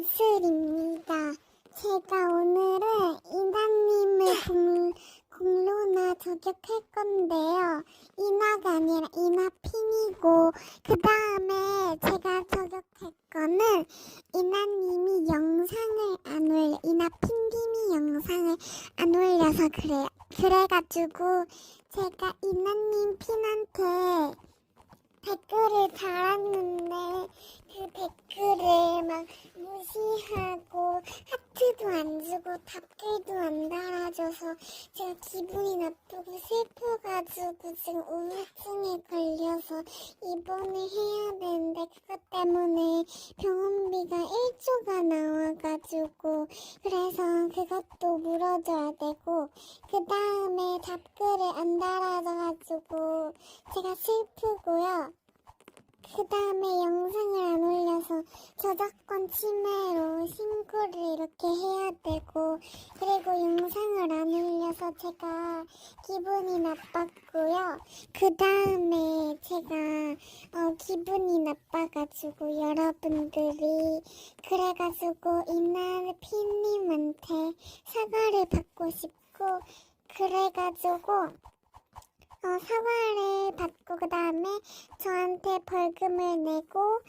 안술입니다. 제가 오늘은 이나님을 공로나 저격할 건데요. 이나가 아니라 이나핑이고 그 다음에 제가 저격할 거는 이나님이 영상을 안 올려 이나핑님이 영상을 안 올려서 그래요. 그래가지고 제가 이나님 핀한테 댓글을 달았는데 하트도 안 주고 답글도 안 달아줘서 제가 기분이 나쁘고 슬퍼가지고 지금 우울증에 걸려서 입원을 해야 되는데 그것 때문에 병원비가 1조가 나와가지고 그래서 그것도 물어줘야 되고 그 다음에 답글을 안 달아줘가지고 제가 슬프고요. 그 다음에 영상을 안 올려 서 저작권 침해로 신고를 이렇게 해야 되고 그리고 영상을 안 올려서 제가 기분이 나빴고요. 그 다음에 제가 어, 기분이 나빠가지고 여러분들이 그래가지고 이날 피님한테 사과를 받고 싶고 그래가지고 어, 사과를 받고 그 다음에 저한테 벌금을 내고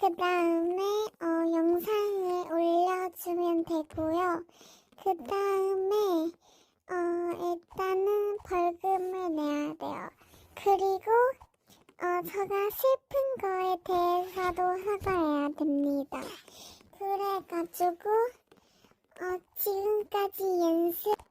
그 다음에 어, 영상을 올려주면 되고요. 그 다음에 어, 일단은 벌금을 내야 돼요. 그리고 어, 제가 슬픈 거에 대해서도 사과해야 됩니다. 그래가지고 어, 지금까지 연습